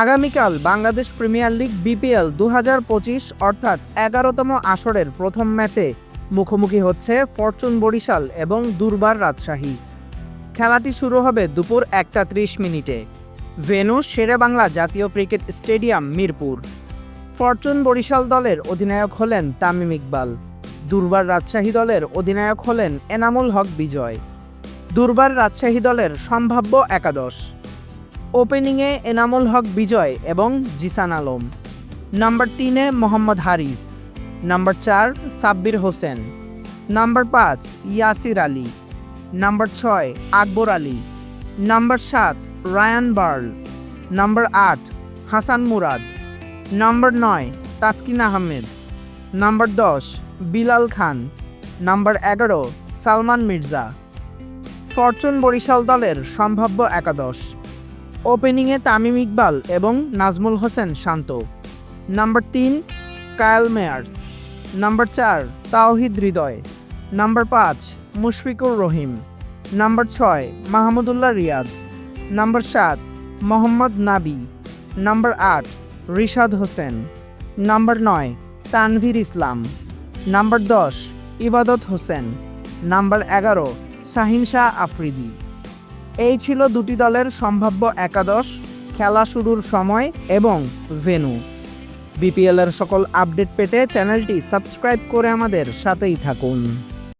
আগামীকাল Bangladesh premier league BPL দু পঁচিশ অর্থাৎ এগারোতম আসরের প্রথম ম্যাচে মুখোমুখি হচ্ছে ফরচুন বরিশাল এবং দুর্বার রাজশাহী। খেলাটি শুরু হবে দুপুর একটা ত্রিশ মিনিটে। ভেনু শেরেবাংলা জাতীয় cricket stadium, Mirpur. Fortune Barishal দলের অধিনায়ক হলেন তামিম ইকবাল। দুর্বার রাজশাহী দলের অধিনায়ক হলেন এনামুল হক বিজয়। দুর্বার রাজশাহী দলের সম্ভাব্য একাদশ। ওপেনিংয়ে এনামুল হক বিজয় এবং জিসান আলম। নাম্বার তিনে মোহাম্মদ হারিস। নাম্বার চার সাব্বির হোসেন। নাম্বার পাঁচ ইয়াসির আলী। নাম্বার ছয় আকবর আলী। নাম্বার সাত রায়ান বার্ল। নাম্বার আট হাসান মুরাদ। নাম্বার নয় তাসকিন আহমেদ। নাম্বার দশ বিলাল খান। নাম্বার এগারো সালমান মির্জা। ফরচুন বরিশাল দলের সম্ভাব্য একাদশ। ওপেনিংয়ে তামিম ইকবাল এবং নাজমুল হোসেন শান্ত। নাম্বার তিন, কায়াল মেয়ার্স। নাম্বার চার, তাওহিদ হৃদয়। নাম্বার পাঁচ, মুশফিকুর রহিম। নাম্বার ছয়, মাহমুদুল্লাহ রিয়াদ। নাম্বার সাত, মোহাম্মদ নাবি। নাম্বার আট, রিশাদ হোসেন। নাম্বার নয়, তানভীর ইসলাম। নাম্বার দশ, ইবাদত হোসেন। নাম্বার এগারো, শাহিন শাহ আফ্রিদি। এই ছিল দুটি দলের সম্ভাব্য একাদশ, খেলা শুরুর সময় এবং ভেনু বিপিএলের সকল আপডেট পেতে চ্যানেলটি সাবস্ক্রাইব করে আমাদের সাথেই থাকুন।